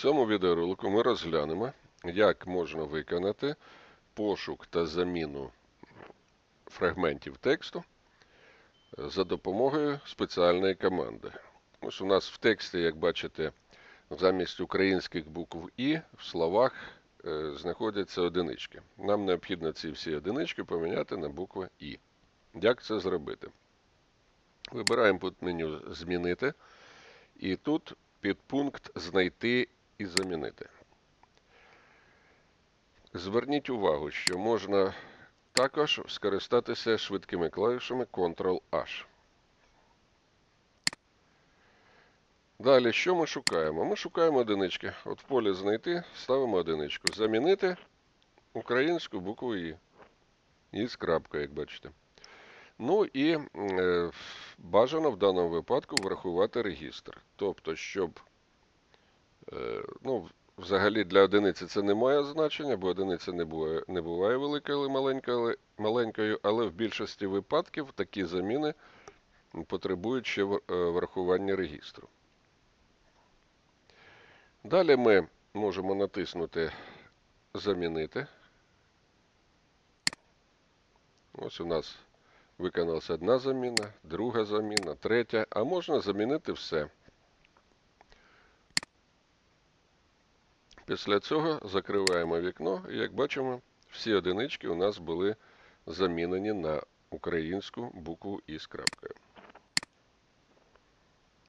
цьому відеоролику ми розглянемо, як можна виконати пошук та заміну фрагментів тексту за допомогою спеціальної команди. Ось у нас в тексті, як бачите, замість українських букв І в словах е, знаходяться одинички. Нам необхідно ці всі одинички поміняти на букви І. Як це зробити? Вибираємо під меню Змінити. І тут підпункт Знайти і замінити. Зверніть увагу, що можна також скористатися швидкими клавішами Ctrl-H. Далі, що ми шукаємо? Ми шукаємо одинички. От в полі знайти, ставимо одиничку. Замінити українську букву І. І з крапкою, як бачите. Ну і е, бажано в даному випадку врахувати регістр. Тобто, щоб ну, взагалі для одиниці це не має значення, бо одиниця не буває, не буває великою, але маленькою, маленькою, але в більшості випадків такі заміни потребують ще е, врахування регістру. Далі ми можемо натиснути Замінити. Ось у нас виконалася одна заміна, друга заміна, третя, а можна замінити все. Після цього закриваємо вікно, і як бачимо, всі одинички у нас були замінені на українську букву із крапкою.